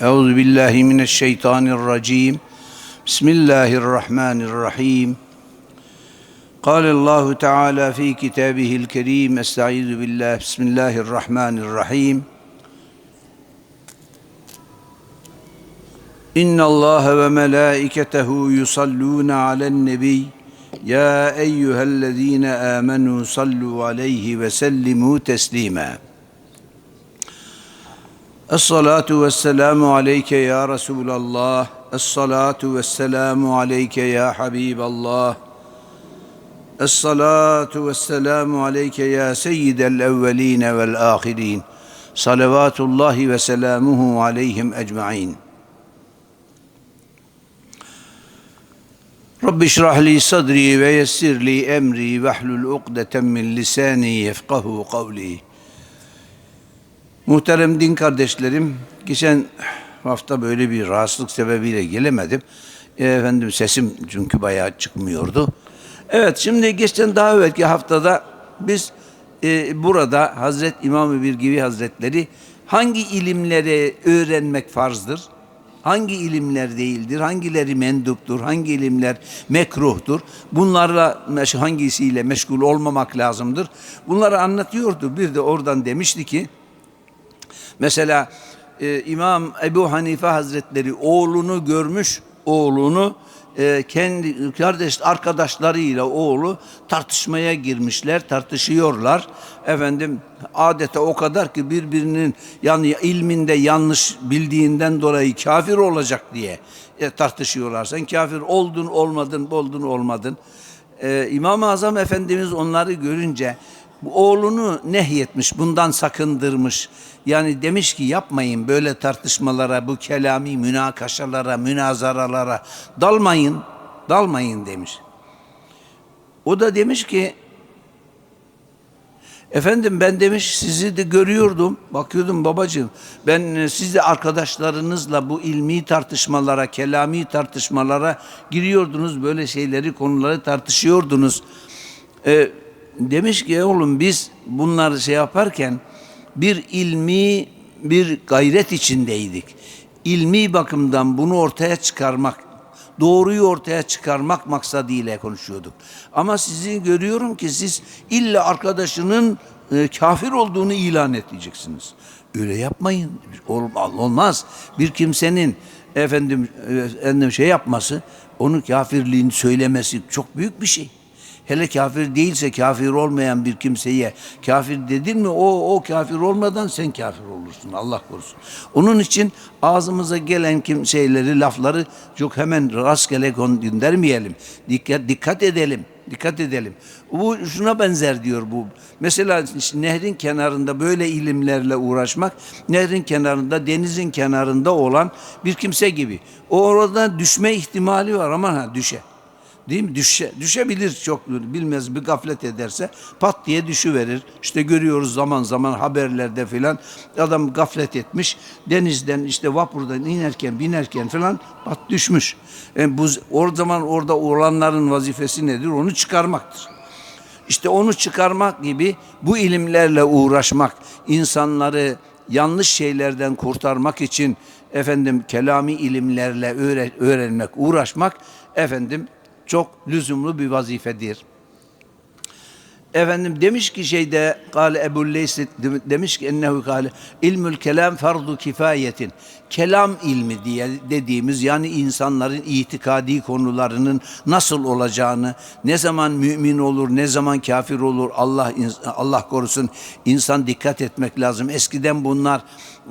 Euzu billahi mineşşeytanirracim. Bismillahirrahmanirrahim. قال الله تعالى في كتابه الكريم أستعيذ بالله بسم الله الرحمن الرحيم إن الله وملائكته يصلون على النبي يا أيها الذين آمنوا صلوا عليه وسلموا تسليما الصلاة والسلام عليك يا رسول الله. الصلاة والسلام عليك يا حبيب الله. الصلاة والسلام عليك يا سيد الأولين والآخرين. صلوات الله وسلامه عليهم أجمعين. رب اشرح لي صدري ويسر لي أمري واحلل عقدة من لساني يفقه قولي. Muhterem din kardeşlerim, geçen hafta böyle bir rahatsızlık sebebiyle gelemedim. E, Efendim sesim çünkü bayağı çıkmıyordu. Evet, şimdi geçen daha evvelki haftada biz e, burada Hazret İmam-ı Birgivi Hazretleri hangi ilimleri öğrenmek farzdır? Hangi ilimler değildir? Hangileri menduptur? Hangi ilimler mekruhtur? Bunlarla hangisiyle meşgul olmamak lazımdır? Bunları anlatıyordu. Bir de oradan demişti ki Mesela e, İmam Ebu Hanife Hazretleri oğlunu görmüş, oğlunu e, kendi kardeş arkadaşlarıyla oğlu tartışmaya girmişler, tartışıyorlar. Efendim adete o kadar ki birbirinin yani ilminde yanlış bildiğinden dolayı kafir olacak diye e, tartışıyorlar. Sen kafir oldun olmadın, oldun olmadın. E, İmam-ı Azam Efendimiz onları görünce oğlunu nehyetmiş, bundan sakındırmış. Yani demiş ki yapmayın böyle tartışmalara, bu kelami münakaşalara, münazaralara dalmayın, dalmayın demiş. O da demiş ki Efendim ben demiş sizi de görüyordum. Bakıyordum babacığım. Ben e, siz arkadaşlarınızla bu ilmi tartışmalara, kelami tartışmalara giriyordunuz. Böyle şeyleri, konuları tartışıyordunuz. E, demiş ki oğlum biz bunları şey yaparken bir ilmi bir gayret içindeydik. İlmi bakımdan bunu ortaya çıkarmak, doğruyu ortaya çıkarmak maksadıyla konuşuyorduk. Ama sizi görüyorum ki siz illa arkadaşının e, kafir olduğunu ilan edeceksiniz. Öyle yapmayın. Ol- Olmaz. Bir kimsenin efendim, e, efendim şey yapması, onun kafirliğini söylemesi çok büyük bir şey. Hele kafir değilse kafir olmayan bir kimseye kafir dedin mi o o kafir olmadan sen kafir olursun Allah korusun. Onun için ağzımıza gelen kim şeyleri lafları çok hemen rastgele göndermeyelim. Dikkat dikkat edelim. Dikkat edelim. Bu şuna benzer diyor bu. Mesela nehrin kenarında böyle ilimlerle uğraşmak, nehrin kenarında, denizin kenarında olan bir kimse gibi. O orada düşme ihtimali var ama ha düşe. Değil mi? Düşe, düşebilir çok bilmez bir gaflet ederse pat diye düşüverir. İşte görüyoruz zaman zaman haberlerde filan adam gaflet etmiş denizden işte vapurdan inerken binerken filan pat düşmüş. Yani bu o zaman orada olanların vazifesi nedir? Onu çıkarmaktır. İşte onu çıkarmak gibi bu ilimlerle uğraşmak, insanları yanlış şeylerden kurtarmak için efendim kelami ilimlerle öğre- öğrenmek, uğraşmak efendim çok lüzumlu bir vazifedir. Efendim demiş ki şeyde kâle Ebu Leys demiş ki ennehu kâle ilmül kelam fardu kifayetin kelam ilmi diye dediğimiz yani insanların itikadi konularının nasıl olacağını ne zaman mümin olur ne zaman kafir olur Allah Allah korusun insan dikkat etmek lazım. Eskiden bunlar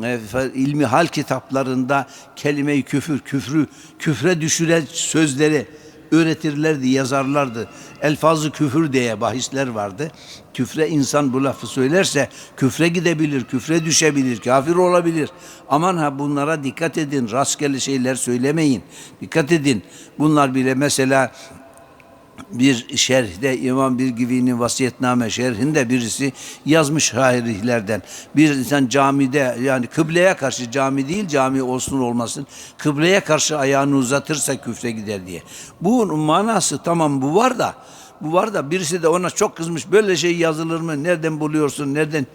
e, ilmi hal kitaplarında kelime-i küfür küfrü küfre düşüren sözleri öğretirlerdi, yazarlardı. Elfazı küfür diye bahisler vardı. Küfre insan bu lafı söylerse küfre gidebilir, küfre düşebilir, kafir olabilir. Aman ha bunlara dikkat edin, rastgele şeyler söylemeyin. Dikkat edin. Bunlar bile mesela bir şerhde İmam Birgivi'nin vasiyetname şerhinde birisi yazmış şairlerden. Bir insan camide yani kıbleye karşı cami değil cami olsun olmasın kıbleye karşı ayağını uzatırsa küfre gider diye. Bunun manası tamam bu var da bu var da birisi de ona çok kızmış böyle şey yazılır mı nereden buluyorsun nereden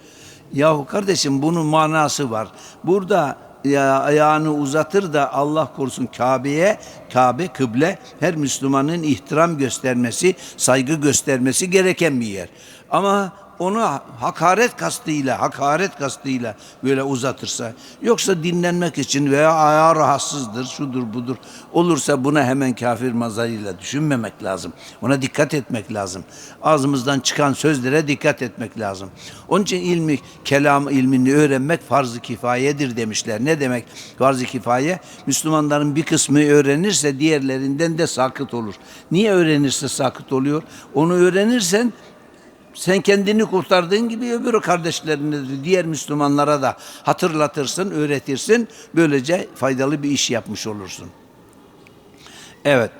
Yahu kardeşim bunun manası var. Burada ya, ayağını uzatır da Allah korusun Kabe'ye, Kabe kıble her Müslümanın ihtiram göstermesi, saygı göstermesi gereken bir yer. Ama onu hakaret kastıyla, hakaret kastıyla böyle uzatırsa, yoksa dinlenmek için veya ayağı rahatsızdır, şudur budur olursa buna hemen kafir mazarıyla düşünmemek lazım. Ona dikkat etmek lazım. Ağzımızdan çıkan sözlere dikkat etmek lazım. Onun için ilmi, kelam ilmini öğrenmek farz-ı kifayedir demişler. Ne demek farz-ı kifaye? Müslümanların bir kısmı öğrenirse diğerlerinden de sakıt olur. Niye öğrenirse sakıt oluyor? Onu öğrenirsen sen kendini kurtardığın gibi öbür kardeşlerine de diğer Müslümanlara da hatırlatırsın, öğretirsin. Böylece faydalı bir iş yapmış olursun. Evet.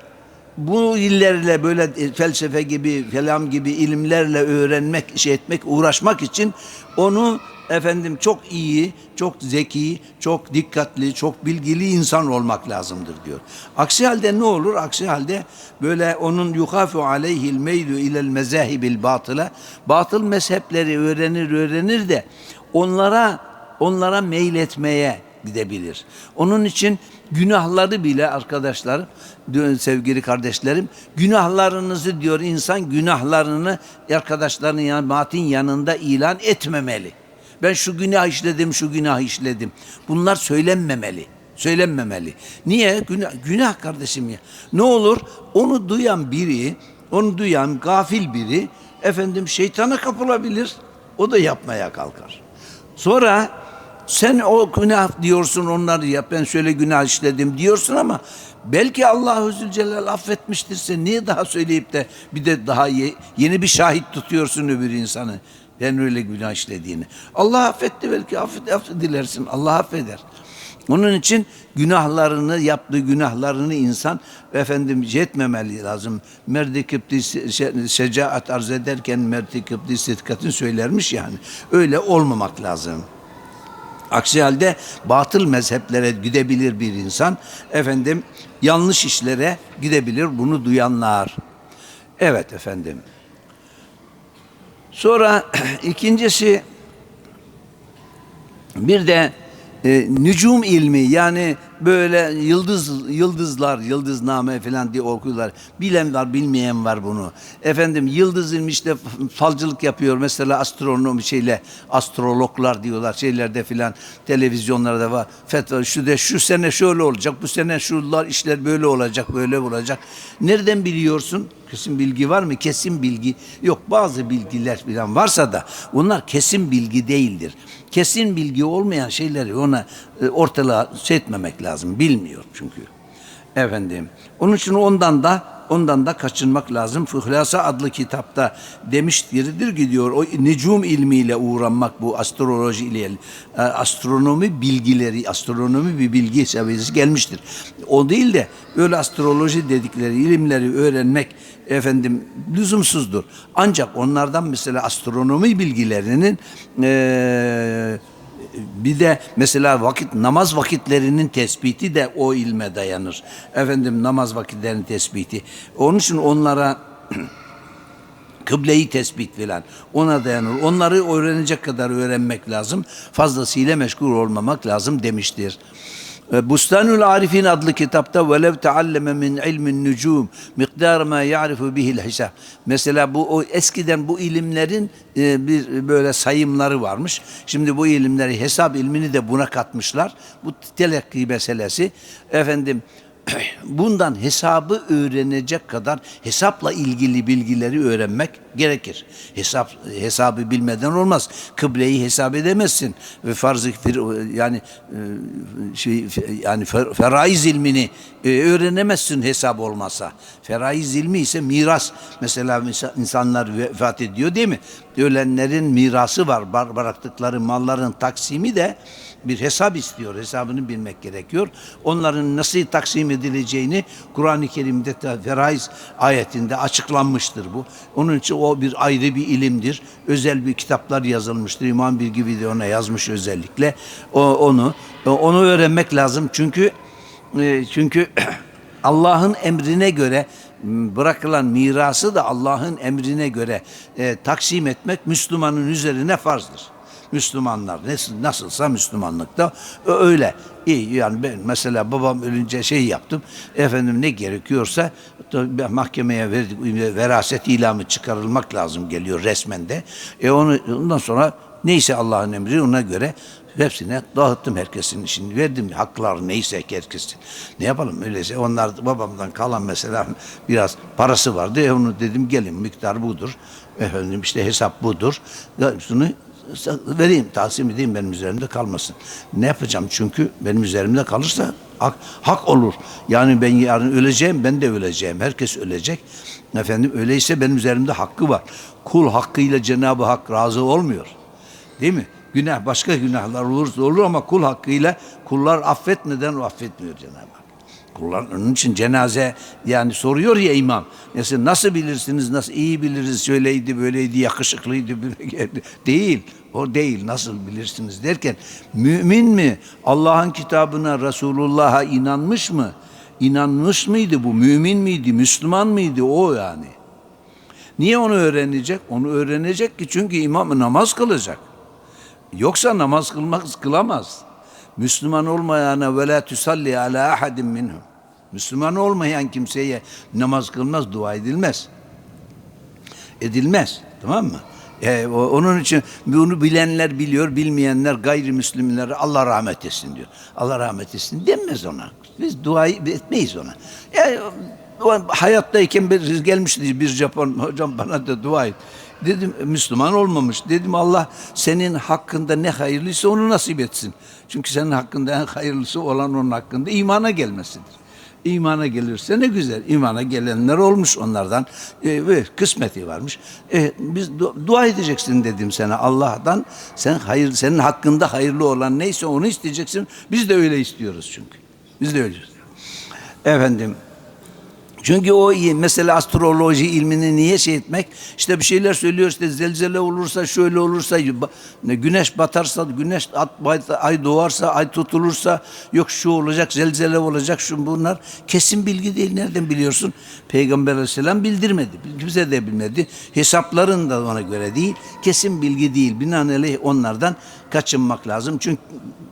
Bu illerle böyle felsefe gibi, kelam gibi ilimlerle öğrenmek, şey etmek, uğraşmak için onu efendim çok iyi, çok zeki, çok dikkatli, çok bilgili insan olmak lazımdır diyor. Aksi halde ne olur? Aksi halde böyle onun yuhafu aleyhil meylu ilel mezahibil batıla batıl mezhepleri öğrenir öğrenir de onlara onlara meyletmeye gidebilir. Onun için günahları bile arkadaşlar, sevgili kardeşlerim, günahlarınızı diyor insan günahlarını arkadaşlarının cemaatin yanında ilan etmemeli. Ben şu günah işledim, şu günah işledim. Bunlar söylenmemeli. Söylenmemeli. Niye? Günah, günah kardeşim ya. Ne olur? Onu duyan biri, onu duyan gafil biri efendim şeytana kapılabilir. O da yapmaya kalkar. Sonra sen o günah diyorsun onları yap ben şöyle günah işledim diyorsun ama belki Allah Zülcelal affetmiştir sen niye daha söyleyip de bir de daha ye- yeni bir şahit tutuyorsun öbür insanı ben öyle günah işlediğini. Allah affetti belki affet, affet dilersin Allah affeder. Onun için günahlarını yaptığı günahlarını insan efendim etmemeli lazım. Merdi kıpti şecaat arz ederken merdi kıpti sidkatin söylermiş yani. Öyle olmamak lazım. Aksi halde batıl mezheplere gidebilir bir insan. Efendim yanlış işlere gidebilir bunu duyanlar. Evet efendim. Sonra ikincisi bir de e, nücum ilmi yani böyle yıldız yıldızlar, yıldızname falan diye okuyorlar. Bilen var, bilmeyen var bunu. Efendim yıldız ilmi işte falcılık yapıyor. Mesela astronomi şeyle astrologlar diyorlar şeylerde filan televizyonlarda var. Fetva şu de şu sene şöyle olacak, bu sene şular işler böyle olacak, böyle olacak. Nereden biliyorsun? Kesin bilgi var mı? Kesin bilgi yok. Bazı bilgiler falan varsa da bunlar kesin bilgi değildir. Kesin bilgi olmayan şeyleri ona e, ortalığa şey etmemek. Bilmiyor çünkü. Efendim. Onun için ondan da ondan da kaçınmak lazım. Fıhlasa adlı kitapta demiştir ki diyor o necum ilmiyle uğranmak bu astroloji ile e, astronomi bilgileri astronomi bir bilgi seviyesi gelmiştir. O değil de öyle astroloji dedikleri ilimleri öğrenmek efendim lüzumsuzdur. Ancak onlardan mesela astronomi bilgilerinin eee bir de mesela vakit namaz vakitlerinin tespiti de o ilme dayanır. Efendim namaz vakitlerinin tespiti. Onun için onlara kıbleyi tespit filan ona dayanır. Onları öğrenecek kadar öğrenmek lazım. Fazlasıyla meşgul olmamak lazım demiştir. E, Bustanul Arifin adlı kitapta velev tealleme min ilmin nucum miktar ma ya'rifu bihil hisab. Mesela bu o eskiden bu ilimlerin e, bir böyle sayımları varmış. Şimdi bu ilimleri hesap ilmini de buna katmışlar. Bu telakki meselesi efendim bundan hesabı öğrenecek kadar hesapla ilgili bilgileri öğrenmek gerekir. Hesap hesabı bilmeden olmaz. Kıbleyi hesap edemezsin ve farz yani e, şey yani fer- feraiz ilmini e, öğrenemezsin hesap olmasa. Feraiz ilmi ise miras. Mesela insanlar vefat ediyor değil mi? Ölenlerin mirası var. Bıraktıkları malların taksimi de bir hesap istiyor. Hesabını bilmek gerekiyor. Onların nasıl taksim edileceğini Kur'an-ı Kerim'de de Feraiz ayetinde açıklanmıştır bu. Onun için o bir ayrı bir ilimdir. Özel bir kitaplar yazılmıştır. İmam Bilgi videona yazmış özellikle. O, onu onu öğrenmek lazım. Çünkü e, çünkü Allah'ın emrine göre bırakılan mirası da Allah'ın emrine göre e, taksim etmek Müslümanın üzerine farzdır. Müslümanlar nasıl, nasılsa Müslümanlıkta öyle. İyi yani ben mesela babam ölünce şey yaptım. Efendim ne gerekiyorsa mahkemeye verdik. Veraset ilamı çıkarılmak lazım geliyor resmen de. E onu ondan sonra neyse Allah'ın emri ona göre hepsine dağıttım herkesin işini verdim haklar neyse herkesin. Ne yapalım öyleyse onlar babamdan kalan mesela biraz parası vardı. E onu dedim gelin miktar budur. Efendim işte hesap budur. Şunu vereyim, tahsim edeyim benim üzerimde kalmasın. Ne yapacağım çünkü benim üzerimde kalırsa hak, hak olur. Yani ben yarın öleceğim, ben de öleceğim. Herkes ölecek. Efendim öyleyse benim üzerimde hakkı var. Kul hakkıyla Cenab-ı Hak razı olmuyor. Değil mi? Günah başka günahlar olursa olur ama kul hakkıyla kullar affetmeden affetmiyor Cenab-ı Hak. Kullar onun için cenaze yani soruyor ya imam. Mesela nasıl bilirsiniz? Nasıl iyi biliriz? Şöyleydi, böyleydi, yakışıklıydı. Değil. O değil. Nasıl bilirsiniz derken mümin mi? Allah'ın kitabına, Resulullah'a inanmış mı? İnanmış mıydı bu? Mümin miydi? Müslüman mıydı? O yani. Niye onu öğrenecek? Onu öğrenecek ki çünkü imam namaz kılacak. Yoksa namaz kılmak kılamaz. Müslüman olmayana ve la tusalli ala ahadin minhum. Müslüman olmayan kimseye namaz kılmaz, dua edilmez. Edilmez. Tamam mı? E, onun için bunu bilenler biliyor, bilmeyenler gayrimüslimler Allah rahmet etsin diyor. Allah rahmet etsin denmez ona. Biz dua etmeyiz ona. Yani, o hayattayken bir gelmişti bir Japon hocam bana da dua et. Dedim Müslüman olmamış. Dedim Allah senin hakkında ne hayırlıysa onu nasip etsin. Çünkü senin hakkında en hayırlısı olan onun hakkında imana gelmesidir. İmana gelirse ne güzel. İmana gelenler olmuş onlardan. E, ve kısmeti varmış. E, biz du- dua edeceksin dedim sana Allah'tan. Sen hayır senin hakkında hayırlı olan neyse onu isteyeceksin. Biz de öyle istiyoruz çünkü. Biz de öyle istiyoruz. Efendim çünkü o iyi. Mesela astroloji ilmini niye şey etmek? İşte bir şeyler söylüyor işte zelzele olursa şöyle olursa güneş batarsa güneş at, ay doğarsa ay tutulursa yok şu olacak zelzele olacak şu bunlar kesin bilgi değil. Nereden biliyorsun? Peygamber aleyhisselam bildirmedi. Kimse de bilmedi. Hesapların da ona göre değil. Kesin bilgi değil. Binaenaleyh onlardan kaçınmak lazım. Çünkü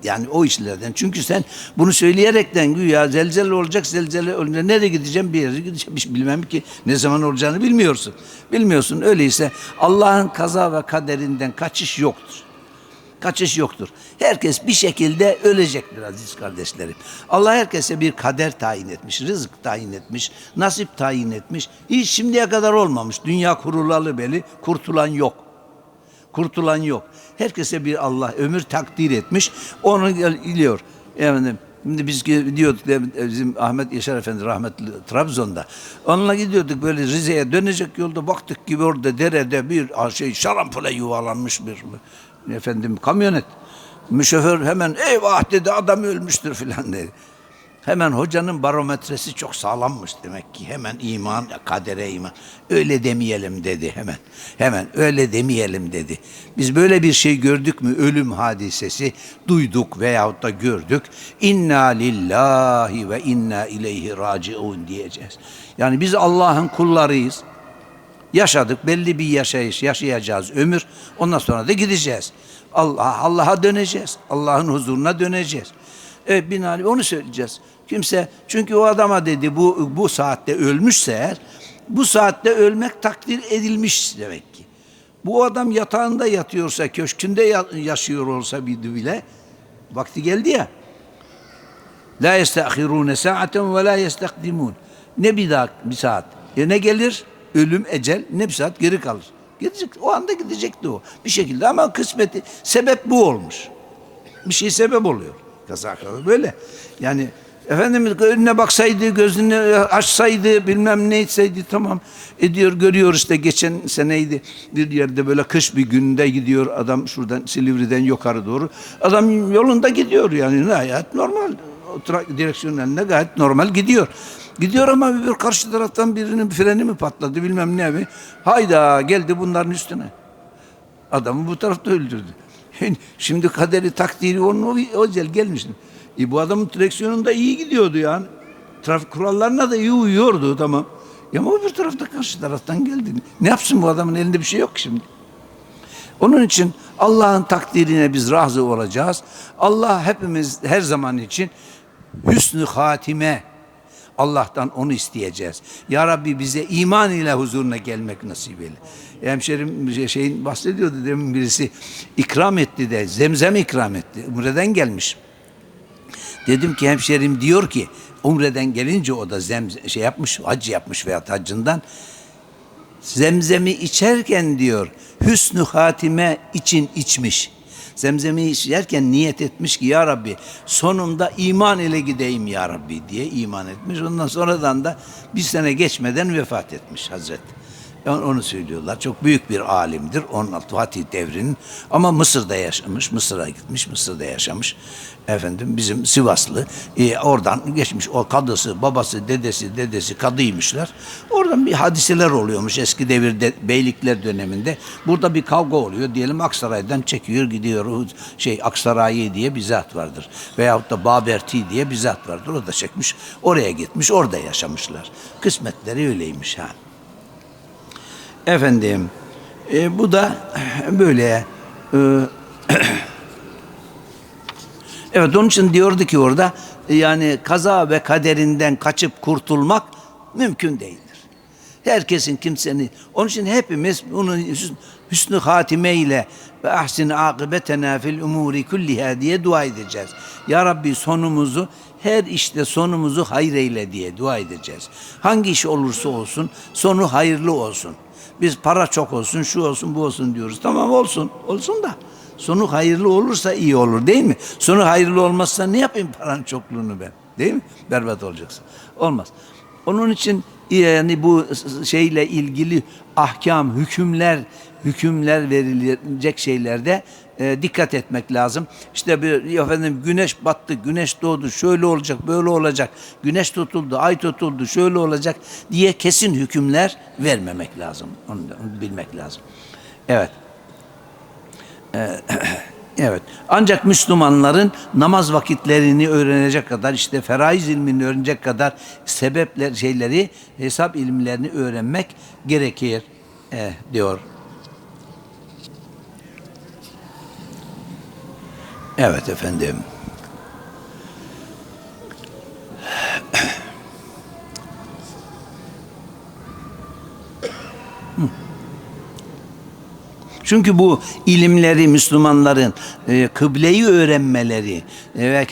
yani o işlerden. Çünkü sen bunu söyleyerekten güya zelzele olacak, zelzele olunca nereye gideceğim bir yere gideceğim. Hiç bilmem ki ne zaman olacağını bilmiyorsun. Bilmiyorsun. Öyleyse Allah'ın kaza ve kaderinden kaçış yoktur. Kaçış yoktur. Herkes bir şekilde ölecektir aziz kardeşlerim. Allah herkese bir kader tayin etmiş, rızık tayin etmiş, nasip tayin etmiş. Hiç şimdiye kadar olmamış. Dünya kurulalı beli, kurtulan yok. Kurtulan yok. Herkese bir Allah ömür takdir etmiş. Onu biliyor. Efendim, Şimdi biz gidiyorduk bizim Ahmet Yaşar Efendi rahmetli Trabzon'da. Onunla gidiyorduk böyle Rize'ye dönecek yolda baktık ki orada derede bir şey şarampole yuvalanmış bir efendim kamyonet. Şoför hemen eyvah dedi adam ölmüştür filan dedi. Hemen hocanın barometresi çok sağlammış demek ki. Hemen iman, kadere iman. Öyle demeyelim dedi hemen. Hemen öyle demeyelim dedi. Biz böyle bir şey gördük mü ölüm hadisesi duyduk veyahut da gördük. İnna lillahi ve inna ileyhi raciun diyeceğiz. Yani biz Allah'ın kullarıyız. Yaşadık belli bir yaşayış yaşayacağız ömür. Ondan sonra da gideceğiz. Allah Allah'a döneceğiz. Allah'ın huzuruna döneceğiz. Evet binaenaleyh onu söyleyeceğiz. Kimse çünkü o adama dedi bu bu saatte ölmüşse eğer bu saatte ölmek takdir edilmiş demek ki. Bu adam yatağında yatıyorsa, köşkünde ya- yaşıyor olsa bir bile vakti geldi ya. La yestahirune saaten ve la yestakdimun. Ne bir daha bir saat. Ya ne gelir? Ölüm, ecel ne bir saat geri kalır. Gidecek, o anda gidecekti o. Bir şekilde ama kısmeti, sebep bu olmuş. Bir şey sebep oluyor. Kaza böyle. Yani Efendimiz önüne baksaydı, gözünü açsaydı, bilmem ne etseydi tamam. Ediyor, görüyor işte geçen seneydi bir yerde böyle kış bir günde gidiyor adam şuradan Silivri'den yukarı doğru. Adam yolunda gidiyor yani gayet normal. O direksiyonun eline gayet normal gidiyor. Gidiyor ama bir karşı taraftan birinin freni mi patladı bilmem ne mi. Hayda geldi bunların üstüne. Adamı bu tarafta öldürdü. Şimdi kaderi takdiri onun o, o gel gelmiş. E bu adamın direksiyonunda iyi gidiyordu yani. Trafik kurallarına da iyi uyuyordu tamam. Ya ama bir tarafta karşı taraftan geldi. Ne yapsın bu adamın elinde bir şey yok şimdi. Onun için Allah'ın takdirine biz razı olacağız. Allah hepimiz her zaman için hüsnü hatime Allah'tan onu isteyeceğiz. Ya Rabbi bize iman ile huzuruna gelmek nasip eyle. Hemşerim şeyin bahsediyordu demin birisi ikram etti de zemzem ikram etti. Umre'den gelmiş. Dedim ki hemşerim diyor ki Umre'den gelince o da zem şey yapmış, hac yapmış veya haccından zemzemi içerken diyor hüsnü hatime için içmiş. Zemzemi içerken niyet etmiş ki ya Rabbi sonunda iman ile gideyim ya Rabbi diye iman etmiş. Ondan sonradan da bir sene geçmeden vefat etmiş Hazret. Yani onu söylüyorlar. Çok büyük bir alimdir. 16 Fatih devrinin ama Mısır'da yaşamış. Mısır'a gitmiş. Mısır'da yaşamış. Efendim bizim Sivaslı. e, oradan geçmiş. O kadısı, babası, dedesi, dedesi kadıymışlar. Oradan bir hadiseler oluyormuş eski devirde beylikler döneminde. Burada bir kavga oluyor. Diyelim Aksaray'dan çekiyor gidiyor. Şey Aksarayi diye bir zat vardır. Veyahut da Baberti diye bir zat vardır. O da çekmiş. Oraya gitmiş. Orada yaşamışlar. Kısmetleri öyleymiş ha. Efendim e, bu da böyle e, evet onun için diyordu ki orada yani kaza ve kaderinden kaçıp kurtulmak mümkün değildir. Herkesin kimsenin onun için hepimiz hüsn- hüsnü hatime ile ve ahsin akıbetena fil umuri kulliha diye dua edeceğiz. Ya Rabbi sonumuzu her işte sonumuzu hayır eyle diye dua edeceğiz. Hangi iş olursa olsun sonu hayırlı olsun. Biz para çok olsun, şu olsun, bu olsun diyoruz. Tamam olsun, olsun da sonu hayırlı olursa iyi olur değil mi? Sonu hayırlı olmazsa ne yapayım paranın çokluğunu ben? Değil mi? Berbat olacaksın. Olmaz. Onun için yani bu şeyle ilgili ahkam, hükümler, hükümler verilecek şeylerde e, dikkat etmek lazım. İşte bir efendim güneş battı, güneş doğdu, şöyle olacak, böyle olacak. Güneş tutuldu, ay tutuldu, şöyle olacak diye kesin hükümler vermemek lazım. Onu, onu bilmek lazım. Evet. Evet. Ancak Müslümanların namaz vakitlerini öğrenecek kadar işte feraiz ilmini öğrenecek kadar sebepler şeyleri hesap ilimlerini öğrenmek gerekir eh, diyor. Evet efendim. Çünkü bu ilimleri Müslümanların e, kıbleyi öğrenmeleri, e,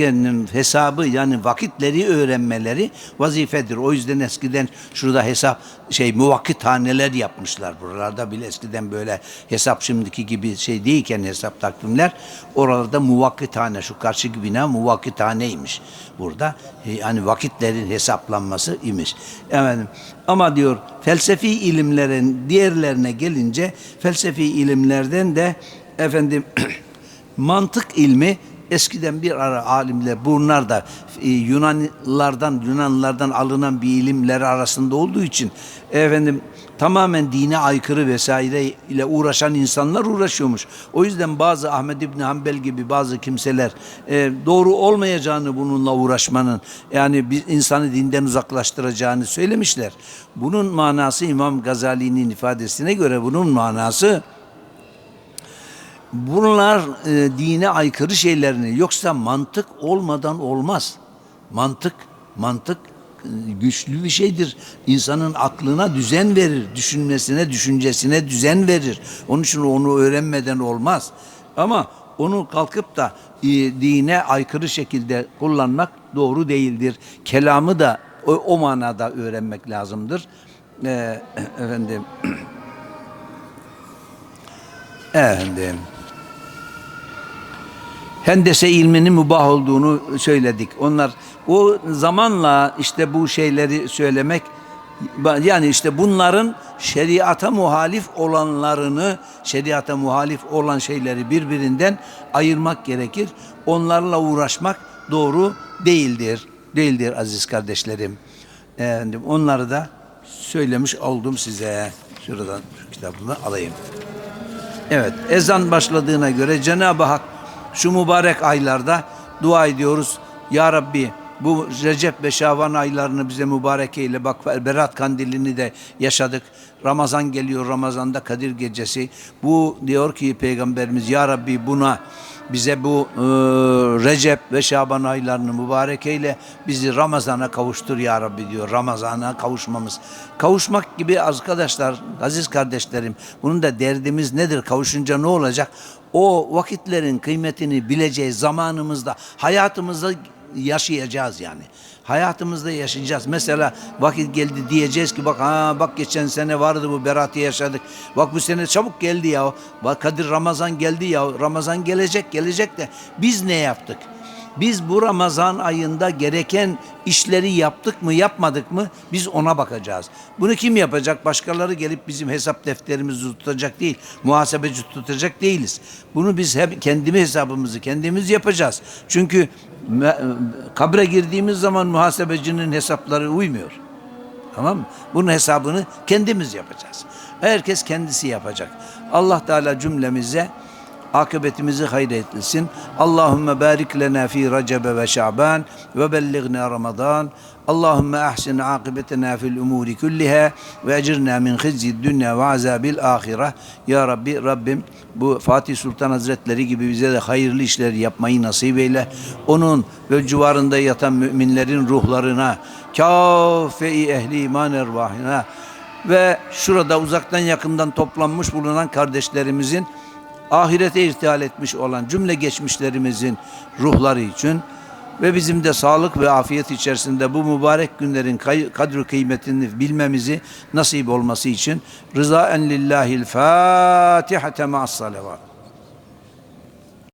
hesabı yani vakitleri öğrenmeleri vazifedir. O yüzden eskiden şurada hesap şey muvakkit haneler yapmışlar. Buralarda bile eskiden böyle hesap şimdiki gibi şey değilken hesap takvimler oralarda muvakkit hane şu karşı bina muvakkit haneymiş. Burada e, yani vakitlerin hesaplanması imiş. Efendim, ama diyor felsefi ilimlerin diğerlerine gelince felsefi ilimlerden de efendim mantık ilmi eskiden bir ara alimler bunlar da e, Yunanlılardan Yunanlılardan alınan bir ilimleri arasında olduğu için efendim tamamen dine aykırı vesaire ile uğraşan insanlar uğraşıyormuş. O yüzden bazı Ahmed İbni Hanbel gibi bazı kimseler e, doğru olmayacağını bununla uğraşmanın yani bir insanı dinden uzaklaştıracağını söylemişler. Bunun manası İmam Gazali'nin ifadesine göre bunun manası bunlar e, dine aykırı şeylerini yoksa mantık olmadan olmaz. Mantık, mantık e, güçlü bir şeydir. İnsanın aklına düzen verir, düşünmesine, düşüncesine düzen verir. Onun için onu öğrenmeden olmaz. Ama onu kalkıp da e, dine aykırı şekilde kullanmak doğru değildir. Kelamı da o, o manada öğrenmek lazımdır. E, efendim, efendim. Hendese ilminin mübah olduğunu söyledik. Onlar o zamanla işte bu şeyleri söylemek yani işte bunların şeriata muhalif olanlarını, şeriata muhalif olan şeyleri birbirinden ayırmak gerekir. Onlarla uğraşmak doğru değildir. Değildir aziz kardeşlerim. Efendim, onları da söylemiş oldum size. Şuradan şu kitabını alayım. Evet, ezan başladığına göre Cenab-ı Hak şu mübarek aylarda dua ediyoruz. Ya Rabbi Bu Recep ve Şaban aylarını bize mübarek eyle. Bak Berat Kandilini de yaşadık. Ramazan geliyor. Ramazan'da Kadir Gecesi. Bu diyor ki Peygamberimiz Ya Rabbi buna bize bu e, Recep ve Şaban aylarını mübarek eyle. Bizi Ramazan'a kavuştur Ya Rabbi diyor. Ramazan'a kavuşmamız. Kavuşmak gibi arkadaşlar, aziz kardeşlerim bunun da derdimiz nedir? Kavuşunca ne olacak? O vakitlerin kıymetini bileceğiz zamanımızda, hayatımızda yaşayacağız yani. Hayatımızda yaşayacağız. Mesela vakit geldi diyeceğiz ki bak ha bak geçen sene vardı bu beratı yaşadık. Bak bu sene çabuk geldi ya. Bak Kadir Ramazan geldi ya. Ramazan gelecek gelecek de biz ne yaptık? Biz bu Ramazan ayında gereken işleri yaptık mı yapmadık mı biz ona bakacağız. Bunu kim yapacak? Başkaları gelip bizim hesap defterimizi tutacak değil. Muhasebeci tutacak değiliz. Bunu biz hep kendimiz hesabımızı kendimiz yapacağız. Çünkü me- kabre girdiğimiz zaman muhasebecinin hesapları uymuyor. Tamam mı? Bunun hesabını kendimiz yapacağız. Herkes kendisi yapacak. Allah Teala cümlemize akıbetimizi hayretlesin. Allahümme barik lena fi Recebe ve Şaban ve bellighna Ramazan. Allahümme ahsin akıbetena fil umuri kulliha ve ecirna min hizyi dünya ve azabil ahire. Ya Rabbi Rabbim bu Fatih Sultan Hazretleri gibi bize de hayırlı işler yapmayı nasip eyle. Onun ve civarında yatan müminlerin ruhlarına, kâfe-i ehli iman ervahına ve şurada uzaktan yakından toplanmış bulunan kardeşlerimizin ahirete irtihal etmiş olan cümle geçmişlerimizin ruhları için ve bizim de sağlık ve afiyet içerisinde bu mübarek günlerin kadri kıymetini bilmemizi nasip olması için rızaen lillahil Fatiha ma'as salavat.